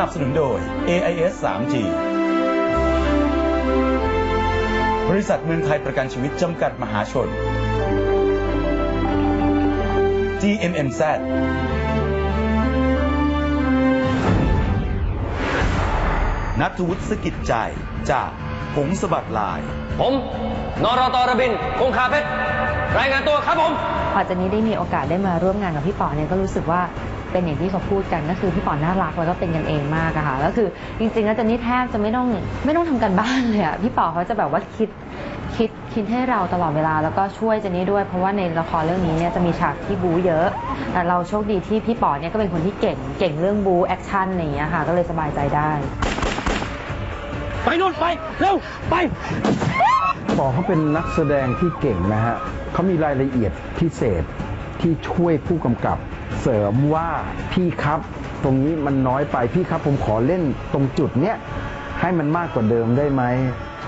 นับสนุนโดย AIS 3G บริษัทเมืองไทยประกันชีวิตจำกัดมหาชน GMMZ นัทวุฒิสกิจใจจากผงสะบัดลาย ผม นรตระบิน คงคาเพชร รายงานตัวครับผม พอเจนนี่ได้มีโอกาสได้มาร่วมงานกับพี่ป๋อเนี่ยก็รู้สึกว่า เป็นอย่างที่เขาพูดกันก็คือพี่ป๋อน่ารักแล้วก็เป็นกันเองมากอะค่ะแล้วคือจริงๆแล้วเจนนี่แทบจะไม่ต้องไม่ต้องทำกันบ้านเลยอะพี่ป๋อเขาจะแบบว่าคิดคิดคิดให้เราตลอดเวลาแล้วก็ช่วยเจนนี่ด้วย เพราะว่าในละครเรื่องนี้เนี่ยจะมีฉากที่บู๊เยอะ แต่เราโชคดีที่พี่ป๋อเนี่ยก็เป็นคนที่เก่งเก่งเรื่องบู๊แอคชั่นอะไรอย่างเงี้ยค่ะก็เลยสบายใจได้ ไปนู่นไป เร็ว ไป ปอเขาเป็นนักแสดงที่เก่งนะฮะเขามีรายละเอียดพิเศษ ที่ช่วยผู้กำกับ เสริมว่าพี่ครับตรงนี้มันน้อยไปพี่ครับผมขอเล่นตรงจุดเนี้ยให้มันมากกว่าเดิมได้ไหม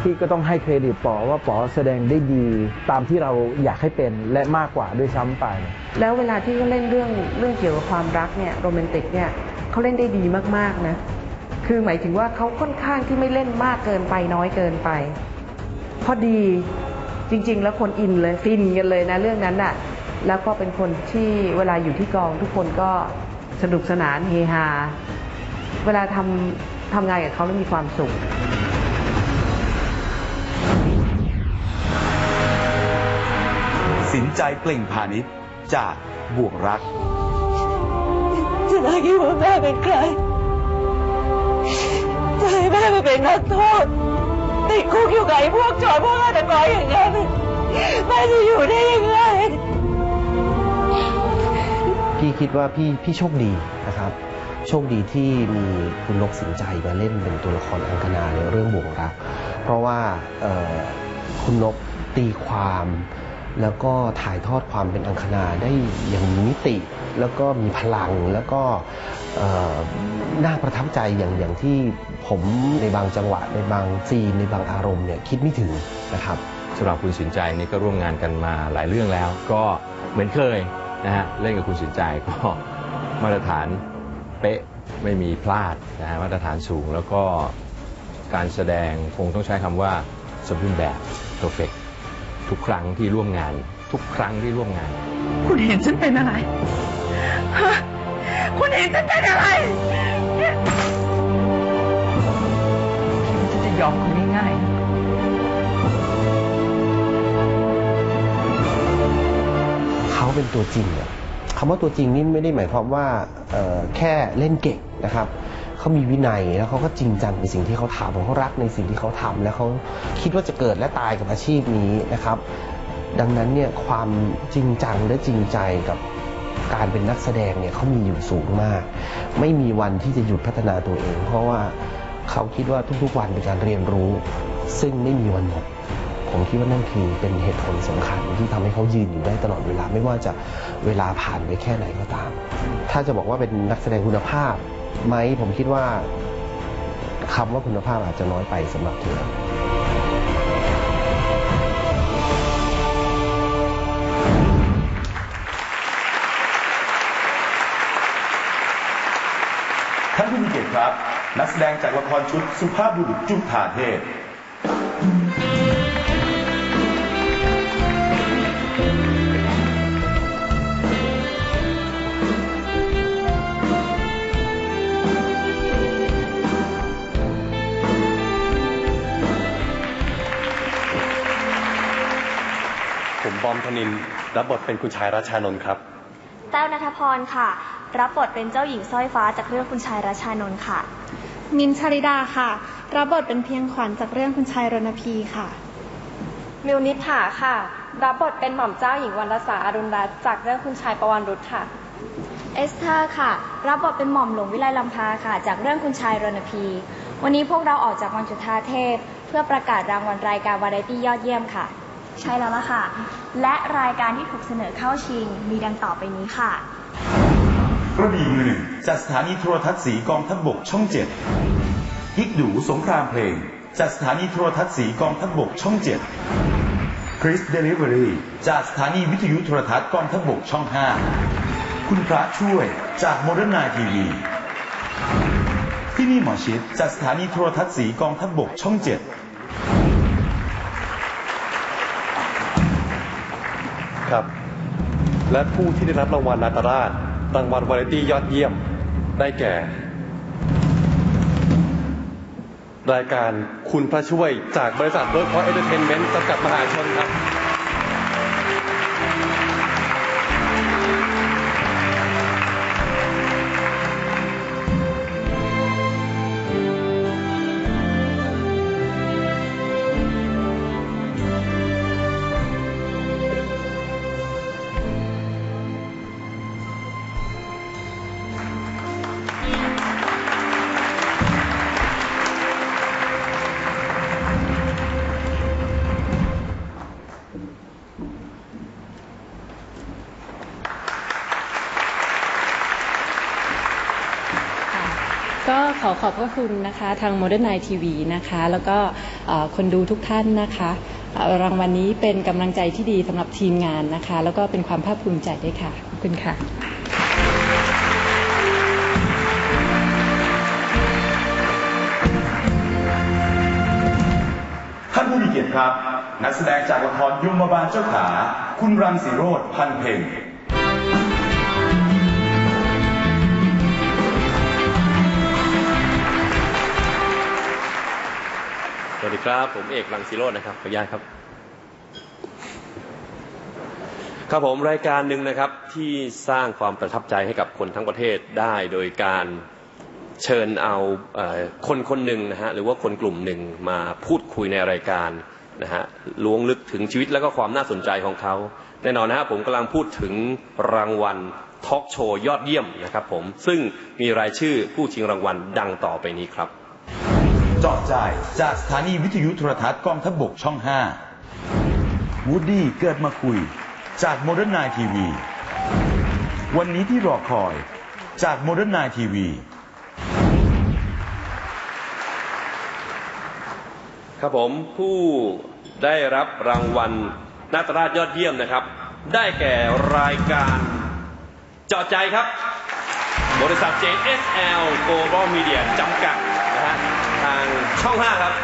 พี่ก็ต้องให้เครดิตปอว่าปอแสดงได้ดีตามที่เราอยากให้เป็นและมากกว่าด้วยซ้ำไป แล้วเวลาที่เขาเล่นเรื่องเรื่องเกี่ยวกับความรักเนี่ยโรแมนติกเนี่ยเขาเล่นได้ดีมากๆนะ คือหมายถึงว่าเขาค่อนข้างที่ไม่เล่นมากเกินไปน้อยเกินไป พอดีจริง ๆ แล้วคนอินเลยฟินกันเลยนะเรื่องนั้นน่ะ แล้วก็เป็นคนที่เวลาอยู่ที่กองทุกคนก็สนุกสนานเฮฮา เวลาทำทำงานกับเขาแล้วมีความสุขสินใจเปล่งพาณิชย์จากบวกรักจะได้คิดว่าแม่เป็นใครจะให้แม่ไปเป็นนักโทษติดคุกอยู่กับไอ้พวกโจรพวกฆาตกรอย่างนั้นแม่จะอยู่ได้ยังไง พี่คิดว่าพี่พี่โชคดีนะครับโชคดีที่มีคุณนกสินใจมาเล่นเป็นตัวละครอังคณาในเรื่องบ่วงรัก เพราะว่าคุณนกตีความ แล้วก็ถ่ายทอดความเป็นอังคณาได้อย่างมีมิติ แล้วก็มีพลังแล้วก็น่าประทับใจอย่างอย่างที่ผมในบางจังหวะในบางซีนในบางอารมณ์เนี่ยคิดไม่ถึงนะครับสำหรับคุณสินใจนี่ก็ร่วมงานกันมาหลายเรื่องแล้ว ก็เหมือนเคย นะฮะเล่นกับคุณสินใจก็มาตรฐานเป๊ะไม่มีพลาดนะฮะมาตรฐานสูงแล้วก็การแสดงคงต้องใช้คำว่าสมบูรณ์แบบ perfect ทุกครั้งที่ร่วมงาน ทุกครั้งที่ร่วมงาน คุณเห็นฉันเป็นอะไรฮะคุณเห็นฉันเป็นอะไรฉันจะยอมคุณง่าย เขาเป็นตัวจริงอะคำว่าตัวจริงนี่ไม่ได้หมายความว่าแค่เล่นเก่งนะครับเขามีวินัยแล้วเขาก็จริงจังในสิ่งที่เขาทำเขารักในสิ่งที่เขาทำแล้วเขาคิดว่าจะเกิดและตายกับอาชีพนี้นะครับ ดังนั้นเนี่ยความจริงจังและจริงใจกับการเป็นนักแสดงเนี่ยเขามีอยู่สูงมาก ไม่มีวันที่จะหยุดพัฒนาตัวเอง เพราะว่าเขาคิดว่าทุกๆวันเป็นการเรียนรู้ ซึ่งไม่มีวันหมด ผมคิดว่านั่นคือเป็นเหตุผลสำคัญที่ทำให้เขายืนอยู่ได้ตลอดเวลาไม่ว่าจะเวลาผ่านไปแค่ไหนก็ตาม ถ้าจะบอกว่าเป็นนักแสดงคุณภาพไหมผมคิดว่าคำว่าคุณภาพอาจจะน้อยไปสำหรับเธอท่านผู้มีเกียรติครับ นักแสดงจากละครชุดสุภาพบุรุษจุฑาเทพ ผมบอมธนินรับบทเป็นคุณชายรัชชานนท์ครับ แต้วนัทพรค่ะ รับบทเป็นเจ้าหญิงสร้อยฟ้าจากเรื่องคุณชายรัชชานนท์ค่ะ มินท์ชาริดาค่ะ รับบทเป็นเพียงขวัญจากเรื่องคุณชายรณพีค่ะ มิวนิษฐาค่ะ รับบทเป็นหม่อมเจ้าหญิงวรรณสาอรุณรัตน์จากเรื่องคุณชายประวันรุษค่ะ เอสเธอร์ค่ะ รับบทเป็นหม่อมหลวงวิไลลำพาค่ะ จากเรื่องคุณชายรณพี วันนี้พวกเราออกจากวังจุฑาเทพ เพื่อประกาศรางวัลรายการวาไรตี้ยอดเยี่ยมค่ะ ใช่แล้วล่ะค่ะ และรายการที่ถูกเสนอเข้าชิงมีดังต่อไปนี้ค่ะ กระบี่มือหนึ่งจากสถานีโทรทัศน์สีกองทัพบกช่องเจ็ดฮิกดูสงครามเพลง จากสถานีโทรทัศน์สีกองทัพบกช่องเจ็ดคริสเดลิเวอรี่จากสถานีวิทยุโทรทัศน์กองทัพบกช่องห้าคุณพระช่วยจากโมเดิร์นไนทีวีที่นี่หมอชิดจากสถานีโทรทัศน์สีกองทัพบกช่องเจ็ด ครับ และผู้ที่ได้รับรางวัลนาตราชรางวัลวาไรตี้ยอดเยี่ยม ได้แก่ รายการคุณพระช่วยจากบริษัทเบิร์กพอยต์เอเตอร์เทนเมนต์จำกัดมหาชนครับ อขอบพระคุณนะคะทาง Modern Night TV นะคะ แล้วก็เอ่อคนดูทุกท่านนะคะเอ่อรางวัลนนี้เป็นกำลังใจที่ดีสำหรับทีมงานนะคะ แล้วก็เป็นความภาคภูมิใจด้วยค่ะ ขอบคุณค่ะ ท่านผู้มีเกียรติครับ นักแสดงจากละครยมบาลเจ้าขา คุณรังสีโรธพันเพ็ง วัสดีครับ ผมเอกลังสีโรจน์นะครับขออนุญาตครับ ครับผมรายการหนึ่งนะครับที่สร้างความประทับใจให้กับคนทั้งประเทศได้โดยการเชิญเอาคนคนหนึ่งนะฮะหรือว่าคนกลุ่มหนึ่งมาพูดคุยในรายการนะฮะล้วงลึกถึงชีวิตและก็ความน่าสนใจของเขา แน่นอนนะฮะผมกำลังพูดถึงรางวัลทอล์กโชว์ยอดเยี่ยมนะครับผมซึ่งมีรายชื่อผู้ชิงรางวัลดังต่อไปนี้ครับ เจาะใจจากสถานีวิทยุโทรทัศน์กองทัพบกช่อง 5 วูดดี้เกิดมาคุย จากโมเดิร์นไนทีวี วันนี้ที่รอคอยจากโมเดิร์นไนทีวี ครับผมผู้ได้รับรางวัลนาตราชยอดเยี่ยมนะครับ ได้แก่รายการเจาะใจครับ บริษัท JSL Global Media จำกัดางช่อง 5 ครับ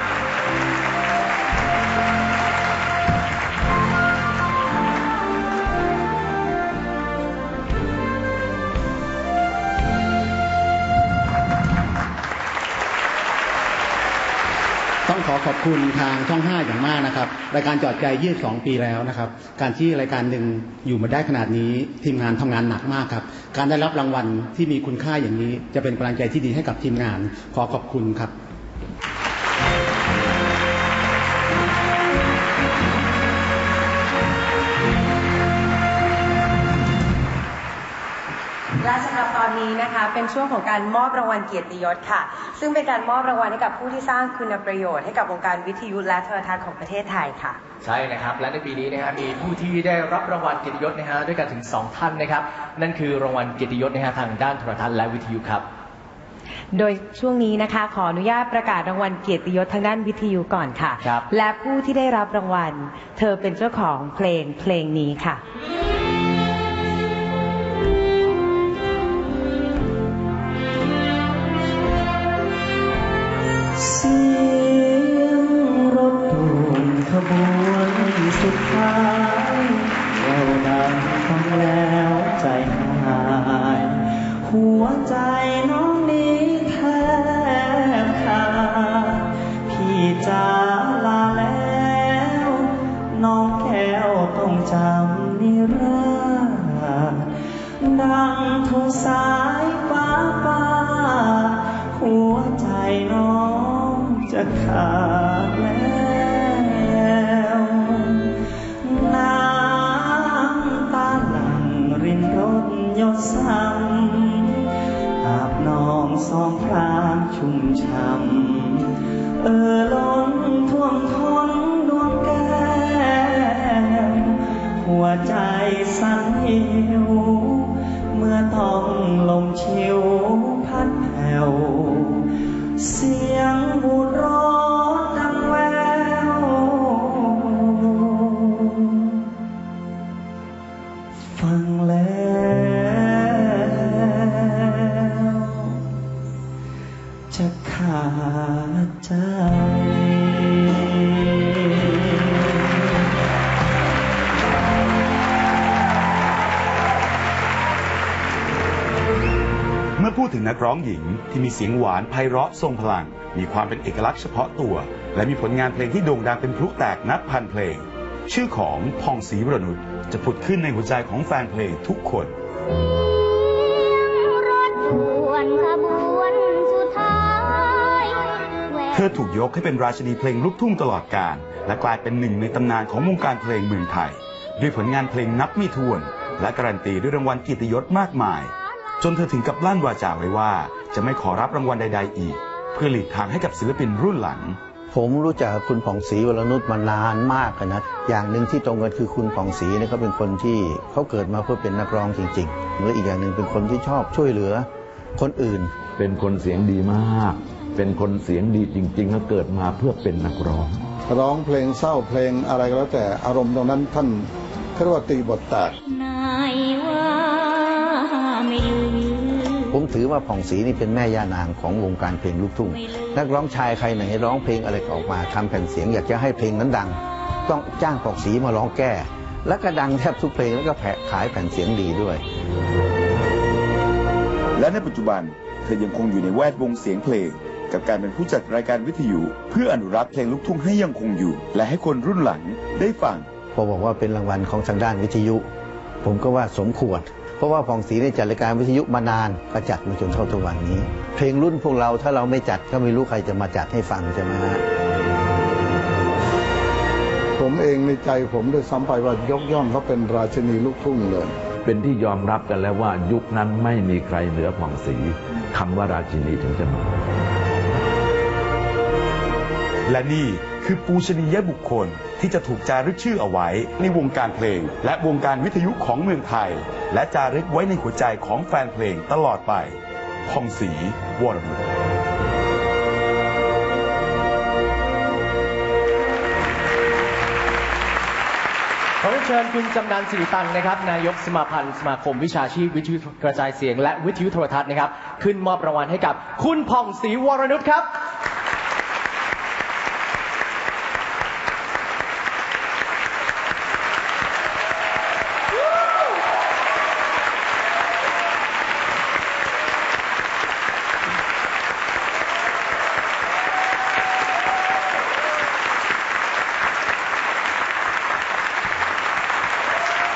ต้องขอขอบคุณทางช่อง 5 อย่างมากนะครับ รายการจอดใจ 22 ปีแล้วนะครับ การที่รายการหนึ่งอยู่มาได้ขนาดนี้ ทีมงานทำงานหนักมากครับ การได้รับรางวัลที่มีคุณค่าอย่างนี้ จะเป็นกำลังใจที่ดีให้กับทีมงาน ขอขอบคุณครับ นนี้นะคะ เป็นช่วงของการมอบรางวัลเกียรติยศค่ะ ซึ่งเป็นการมอบรางวัลให้กับผู้ที่สร้างคุณประโยชน์ให้กับวงการวิทยุและโทรทัศน์ของประเทศไทยค่ะ ใช่นะครับ และในปีนี้นะฮะมีผู้ที่ได้รับรางวัลเกียรติยศนะฮะด้วยกันถึง 2 ท่านนะครับ นั่นคือรางวัลเกียรติยศนะฮะทางด้านโทรทัศน์และวิทยุครับ โดยช่วงนี้นะคะ ขออนุญาตประกาศรางวัลเกียรติยศทางด้านวิทยุก่อนค่ะ ครับ และผู้ที่ได้รับรางวัล เธอเป็นเจ้าของเพลงเพลงนี้ค่ะ น้องนี้แทบขาดพี่จะลาแล้ว น้องแก้วต้องจำนิรันดร์ดังทุ่งสายฟ้าป่าหัวใจน้องจะขาด ใจสั่นหิว องหญิงที่มีเสียงหวานไพเราะทรงพลัง มีความเป็นเอกลักษณ์เฉพาะตัว และมีผลงานเพลงที่โด่งดังเป็นพลุแตกนับพันเพลง ชื่อของพองศรีวรนุชจะผุดขึ้นในหัวใจของแฟนเพลงทุกคนวนขบวนสุดท้ายแววเธอถูกยกให้เป็นราชินีเพลงลูกทุ่งตลอดกาลและกลายเป็นหนึ่งในตำนานของวงการเพลงเมืองไทย ด้วยผลงานเพลงนับไม่ถ้วน และการันตีด้วยรางวัลเกียรติยศมากมาย จนเธอถึงกับลั่นวาจาไว้ว่า จะไม่ขอรับรางวัลใด ๆ อีก เพื่อหลีกทางให้กับศิลปินรุ่นหลัง ผมรู้จักกับคุณผ่องศรีวรนุชมานานมากนะ อย่างหนึ่งที่ตรงกันคือคุณผ่องศรีเนี่ยเขาเป็นคนที่เขาเกิดมาเพื่อเป็นนักร้องจริงๆและอีกอย่างหนึ่งเป็นคนที่ชอบช่วยเหลือคนอื่น เป็นคนเสียงดีมาก เป็นคนเสียงดีจริงๆแล้วเกิดมาเพื่อเป็นนักร้อง ร้องเพลงเศร้าเพลงอะไรก็แล้วแต่อารมณ์ตรงนั้นท่านเขาเรียกว่าตีบทแตก ผมถือว่าผ่องศรีนี่เป็นแม่ย่านางของวงการเพลงลูกทุ่งนักร้องชายใครไหนร้องเพลงอะไรก็ออกมาทำแผ่นเสียง อยากจะให้เพลงนั้นดัง ต้องจ้างผ่องศรีมาร้องแก้ แล้วก็ดังแทบทุกเพลงแล้วก็แผ่ขายแผ่นเสียงดีด้วย และในปัจจุบันเธอยังคงอยู่ในแวดวงเสียงเพลง กับการเป็นผู้จัดรายการวิทยุ เพื่ออนุรักษ์เพลงลูกทุ่งให้ยังคงอยู่ และให้คนรุ่นหลังได้ฟังพอบอกว่าเป็นรางวัลของทางด้านวิทยุ ผมก็ว่าสมควร เพราะว่าผ่องศรีได้จัดรายการวิทยุมานานก็จัดมาจนเท่าทุกวันนี้ เพลงรุ่นพวกเราถ้าเราไม่จัดก็ไม่รู้ใครจะมาจัดให้ฟังใช่ไหมฮะผมเองในใจผมด้วยซ้ำไปว่ายกย่องเขาเป็นราชินีลูกทุ่งเลย เป็นที่ยอมรับกันแล้วว่ายุคนั้นไม่มีใครเหนือผ่องศรีคำว่าราชินีถึงจะมาและนี่คือปูชนียบุคคล ที่จะถูกจารึกชื่อเอาไว้ ในวงการเพลง และวงการวิทยุของเมืองไทย และจารึกไว้ในหัวใจของแฟนเพลงตลอดไปพองศรีวรนุชขอเชิญคุณจำนันสิริตันนะครับ นายกสมาพันธ์สมาคมวิชาชีพวิทยุกระจายเสียง และวิทยุโทรทัศน์นะครับ ขึ้นมอบรางวัลให้กับคุณผ่องศรีวรนุชครับ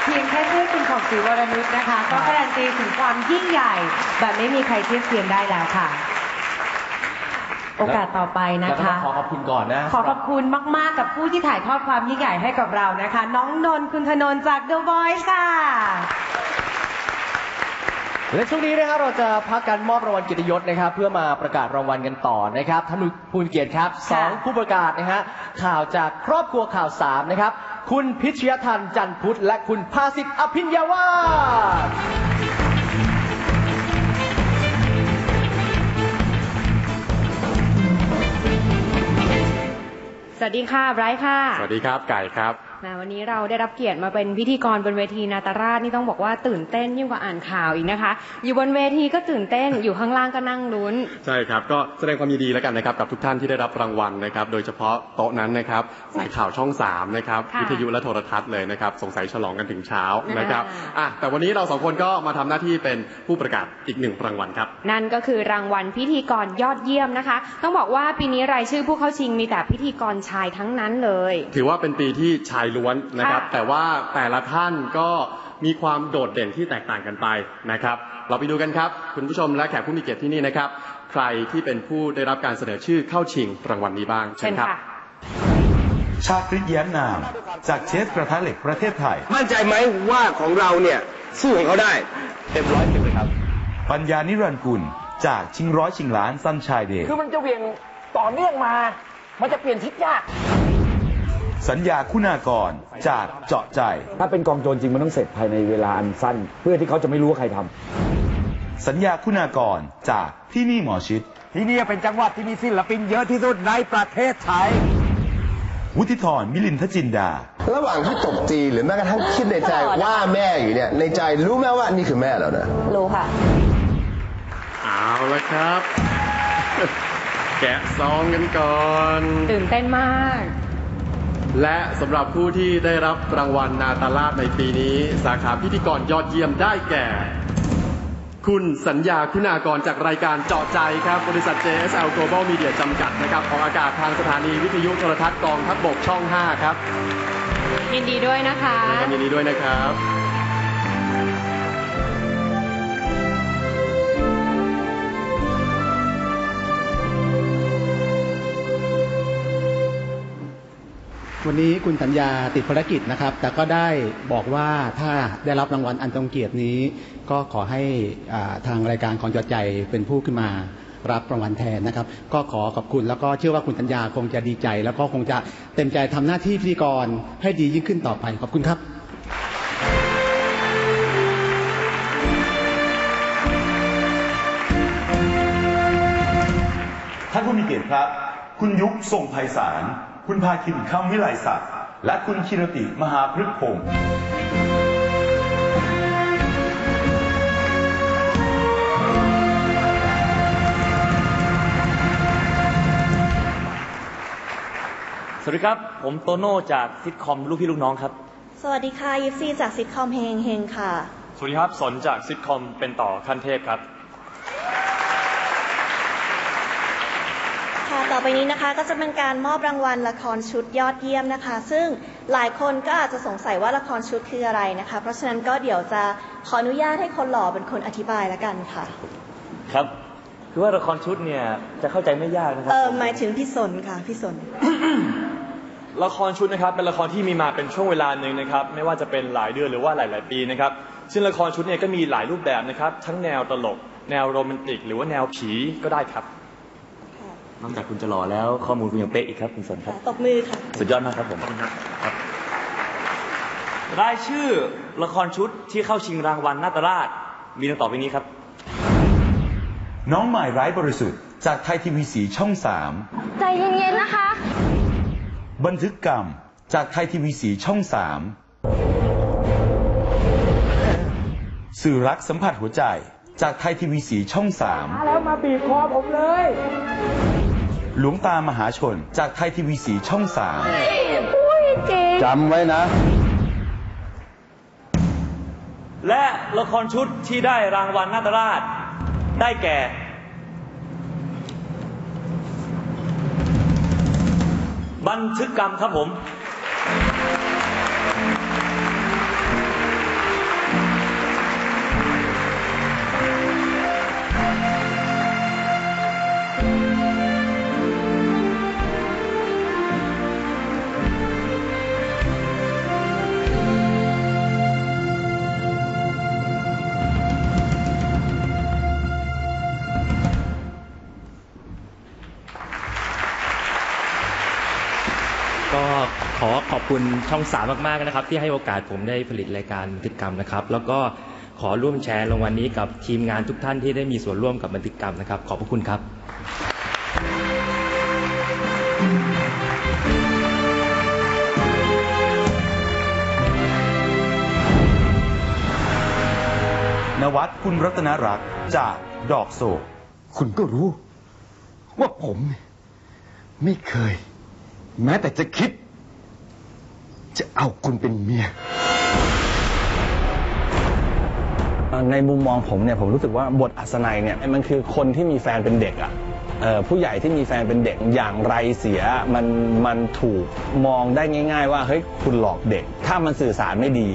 เพียงแค่ชื่อคุณของศรีวรนุชนะคะ ก็กา รีถึงความยิ่งใหญ่ แบบไม่มีใครเทียบเทียมได้แล้วค่ะ โอกาสต่อไปนะแล้วก็ต้คะองขอขอบคุณก่อนนะขอขอบคุณมาก ๆ กับผู้ที่ถ่ายทอดความยิ่งใหญ่ให้กับเรานะคะ น้องนนท์คุณธนนท์จาก The Voice ค่ะ และช่วงนี้นะครับเราจะพักการมอบรางวัลเกียรติยศนะครับ เพื่อมาประกาศรางวัลกันต่อนะครับท่านผู้มีเกียรติครับสองผู้ประกาศนะฮะข่าวจากครอบครัวข่าวสามนะครับ คุณพิชยทันจันทร์พุทธและคุณภาสิทธิ์อภิญญาวาส สวัสดีค่ะไบรท์ค่ะ สวัสดีครับไก่ครับ แหมวันนี้เราได้รับเกียรติมาเป็นพิธีกรบนเวทีนาตราชนี่ต้องบอกว่าตื่นเต้นยิ่งกว่าอ่านข่าวอีกนะคะ อยู่บนเวทีก็ตื่นเต้นอยู่ข้างล่างก็นั่งลุ้น ใช่ครับ ก็แสดงความยินดีแล้วกันนะครับกับทุกท่านที่ได้รับรางวัลนะครับ โดยเฉพาะโต๊ะนั้นนะครับสายข่าวช่อง3นะครับค่ะวิทยุและโทรทัศน์เลยนะครับสงสัยฉลองกันถึงเช้านะครับอะแต่วันนี้เราสองคนก็มาทำหน้าที่เป็นผู้ประกาศอีกหนึ่งรางวัลครับ นั่นก็คือรางวัลพิธีกรยอดเยี่ยมนะคะ ต้องบอกว่าปีนี้รายชื่อผู้เข้าชิงมีแต่พิธีกรชายทั้งนั้นเลย ถือว่าเป็นปีที่ชายล้วนนะครับค่ะแต่ว่าแต่ละท่านก็มีความโดดเด่นที่แตกต่างกันไปนะครับ เราไปดูกันครับ คุณผู้ชมและแขกผู้มีเกียรติที่นี่นะครับ ใครที่เป็นผู้ได้รับการเสนอชื่อเข้าชิงรางวัลนี้บ้างเชิญครับ ชาคริตแย้มนาม จากเชฟกระทะเหล็กประเทศไทย มั่นใจไหมว่าของเราเนี่ยสู้ของเขาได้ เต็มร้อยสิบเลยครับ ปัญญานิรันดร์กุล จากชิงร้อยชิงล้านซันชายเดย์คือมันจะเหวี่ยงต่อเนื่องมา มันจะเปลี่ยนทิศยาก สัญญาคุณากรจากเจาะใจ ถ้าเป็นกองโจรจริงมันต้องเสร็จภายในเวลาอันสั้น เพื่อที่เขาจะไม่รู้ว่าใครทำสัญญาคุณากรจากที่นี่หมอชิด ที่นี่เป็นจังหวัดที่มีศิลปินเยอะที่สุดในประเทศไทย วุฒิธรมิลินทจินดา ระหว่างที่ตบตีหรือแม้กระทั่งคิดในใจว่าแม่อยู่เนี่ย ในใจรู้ไหมว่านี่คือแม่เรานะ รู้ค่ะ เอาละครับ แกะซองกันก่อน ตื่นเต้นมาก และสำหรับผู้ที่ได้รับรางวัลนาตาลาดในปีนี้ สาขาพิธีกรยอดเยี่ยมได้แก่ คุณสัญญาคุณากรจากรายการเจาะใจครับ บริษัท JSL Global Media จำกัดนะครับออกอากาศทางสถานีวิทยุโทรทัศน์กองทัพบกช่อง 5 ครับยินดีด้วยนะคะในวันนี้ด้วยนะครับ วันนี้คุณสัญญาติดภารกิจนะครับ แต่ก็ได้บอกว่าถ้าได้รับรางวัลอันทรงเกียรตินี้ ก็ขอให้ทางรายการของจอดใจเป็นผู้ขึ้นมารับรางวัลแทนนะครับ ก็ขอขอบคุณแล้วก็เชื่อว่าคุณสัญญาคงจะดีใจ แล้วก็คงจะเต็มใจทำหน้าที่พิธีกรให้ดียิ่งขึ้นต่อไป ขอบคุณครับท่านผู้มีเกียรติครับ คุณยุคทรงไพศาล คุณพาคินคำวิไลศักดิ์และคุณคิรติมหาพฤกษ์พงศ์สวัสดีครับ ผมโตโน่จากซิทคอมลูกพี่ลูกน้องครับ สวัสดีค่ะยิปซีจากซิทคอมเฮงเฮงค่ะ สวัสดีครับ สนจากซิทคอมเป็นต่อขั้นเทพครับ ค่ะ ต่อไปนี้นะคะก็จะเป็นการมอบรางวัลละครชุดยอดเยี่ยมนะคะ ซึ่งหลายคนก็อาจจะสงสัยว่าละครชุดคืออะไรนะคะ เพราะฉะนั้นก็เดี๋ยวจะขออนุญาตให้คนหล่อเป็นคนอธิบายแล้วกันค่ะ ครับ คือว่าละครชุดเนี่ยจะเข้าใจไม่ยากนะครัเออหมายถึงพี่สนค่ะพี่สน ละครชุดนะครับเป็นละครที่มีมาเป็นช่วงเวลาหนึ่งนะครับ ไม่ว่าจะเป็นหลายเดือนหรือว่าหลาย ๆ ปีนะครับซึ่งละครชุดเนี่ยก็มีหลายรูปแบบนะครับ ทั้งแนวตลก แนวโรแมนติก หรือว่าแนวผีก็ได้ครับ นอกจากคุณจะหล่อแล้วข้อมูลคุณยังเป๊ะอีกครับคุณสนครับ ตบมือค่ะ สุดยอดมากครับผมครับรายชื่อละครชุดที่เข้าชิงรางวัลนาตราช มีดังต่อไปนี้ครับ น้องใหม่ไร้บริสุทธิ์ จากไทยทีวีสีช่องสามใจเย็นๆนะคะ บันทึกกรรม จากไทยทีวีสีช่องสามสื่อรักสัมผัสหัวใจ จากไทยทีวีสีช่องสามแล้วมาบีบคอผมเลย หลวงตามหาชน จากไทยทีวีสีช่องสามอุ้ยเจ๋งจำไว้นะ และละครชุดที่ได้รางวัลนาตราช ได้แก่ บันทึกกรรมครับผม คุณช่องสามมากๆนะครับ ที่ให้โอกาสผมได้ผลิตรายการบันทึกกรรมนะครับ แล้วก็ขอร่วมแชร์รางวัลนี้กับทีมงานทุกท่านที่ได้มีส่วนร่วมกับบันทึกกรรมนะครับ ขอบพระคุณครับนวัดคุณรัตนรักษ์จากดอกโศกคุณก็รู้ ว่าผมเนี่ยไม่เคย แม้แต่จะคิด จะเอาคุณเป็นเมีย ในมุมมองผมเนี่ยผมรู้สึกว่าบทอัศนัยเนี่ยมันคือคนที่มีแฟนเป็นเด็กอะ่ะผู้ใหญ่ที่มีแฟนเป็นเด็กอย่างไรเสียมันมันถูกมองได้ง่าย ๆ ว่าเฮ้ยคุณหลอกเด็ก ถ้ามันสื่อสารไม่ดี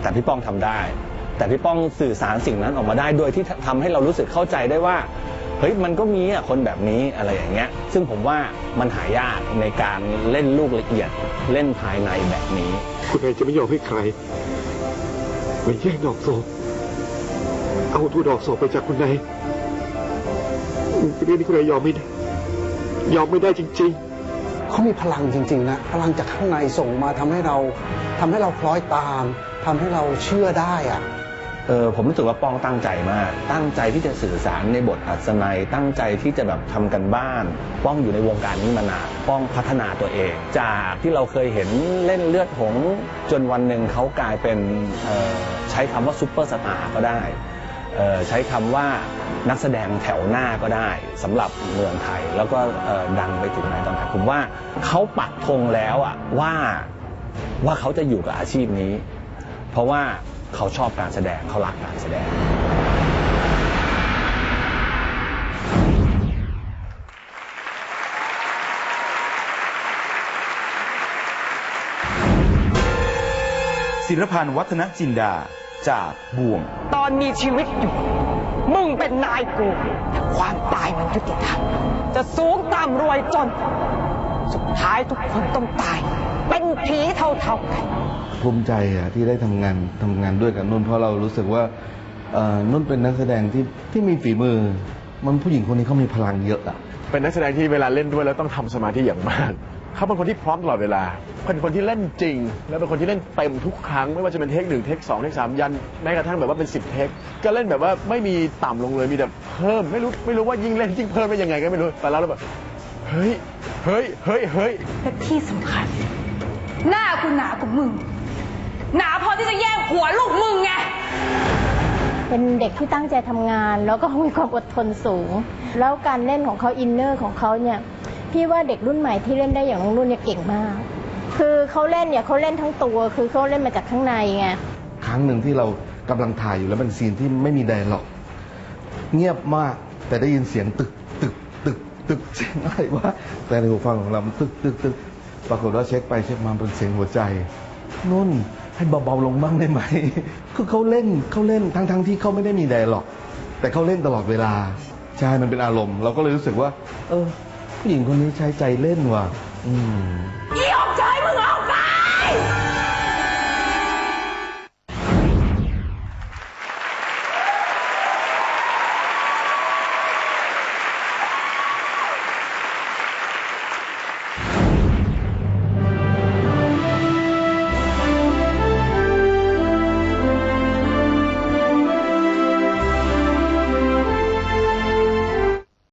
แต่พี่ป้องทำได้ แต่พี่ป้องสื่อสารสิ่งนั้นออกมาได้โดยที่ทำให้เรารู้สึกเข้าใจได้ว่าเฮ้ยมันก็มีอะคนแบบนี้อะไรอย่างเงี้ย ซึ่งผมว่ามันหายากในการเล่นลูกละเอียด เล่นภายในแบบนี้ คุณนายจะไม่ยอมให้ใครมาแย่งดอกโศกเอาตัวดอกโศกไปจากคุณนายเรื่องนี้คุณนายยอมไม่ได้ยอมไม่ได้จริง ๆ เขามีพลังจริง ๆ นะ พลังจากข้างในส่งมาทำให้เราทำให้เราคล้อยตามทำให้เราเชื่อได้อะ เออผมรู้สึกว่าป้องตั้งใจมาก ตั้งใจที่จะสื่อสารในบทอัศนัย ตั้งใจที่จะแบบทำกันบ้าน ป้องอยู่ในวงการนี้มานาน ป้องพัฒนาตัวเอง จากที่เราเคยเห็นเล่นเลือดหงส์จนวันหนึ่งเขากลายเป็นใช้คำว่าซูเปอร์สตาร์ก็ได้ใช้คำว่านักแสดงแถวหน้าก็ได้สำหรับเมืองไทย แล้วก็ดังไปถึงไหนตอนไหนผมว่าเขาปักธงแล้วอะว่าว่าเขาจะอยู่กับอาชีพนี้ เพราะว่า เขาชอบการแสดงเขารักการแสดง ศิลพันธ์วัฒนจินดาจากบ่วง ตอนมีชีวิตอยู่ มึงเป็นนายกูแต่ความตายมันยุติธรรมจะสูงต่ำรวยจน สุดท้ายทุกคนต้องตาย เป็นผีเท่าๆกัน ภูมิใจอะที่ได้ทำงานทำงานด้วยกับนุ่น เพราะเรารู้สึกว่าเอ่อนุ่นเป็นนักแสดงที่ที่มีฝีมือ มันผู้หญิงคนนี้เขามีพลังเยอะอะเป็นนักแสดงที่เวลาเล่นด้วยแล้วต้องทำสมาธิอย่างมากเขาเป็นคนที่พร้อมตลอดเวลา เป็นคนที่เล่นจริง แล้วเป็นคนที่เล่นเต็มทุกครั้ง ไม่ว่าจะเป็นเทคหนึ่งเทคสองเทคสามยันแม้กระทั่งแบบว่าเป็นสิบเทค ก็เล่นแบบว่าไม่มีต่ำลงเลย มีแต่เพิ่ม ไม่รู้ไม่รู้ว่ายิ่งเล่นยิ่งเพิ่มไปยังไงก็ไม่รู้ แต่แล้วเราแบบ เฮ้ย เฮ้ย เฮ้ย เฮ้ยและที่สำคัญ หน้ากูหนากว่ามึง หนาพอที่จะแย่งหัวลูกมึงไง เป็นเด็กที่ตั้งใจทำงาน แล้วก็มีความอดทนสูง แล้วการเล่นของเขาอินเนอร์ของเขาเนี่ยพี่ว่าเด็กรุ่นใหม่ที่เล่นได้อย่างน้องรุ่นเนี่ยเก่งมาก คือเขาเล่นเนี่ยเขาเล่นทั้งตัว คือเขาเล่นมาจากข้างในไง ครั้งหนึ่งที่เรากำลังถ่ายอยู่แล้วเป็นซีนที่ไม่มีไดร์ล็อก เงียบมากแต่ได้ยินเสียงตึกตึกตึกตึกเสียงอะไรวะแต่ในหูฟังของเรามันตึกตึกตึกปรากฏว่าเช็คไปเช็คมาเป็นเสียงหัวใจนุ่น ให้เบาๆลงบ้างได้ไหมคือเขาเล่นเขาเล่นทั้งๆทที่เขาไม่ได้มีไดร์ล็อก แต่เขาเล่นตลอดเวลา ใช่ มันเป็นอารมณ์ เราก็เลยรู้สึกว่า เออ ผู้หญิงคนนี้ใช้ใจเล่นว่ะ อืมอี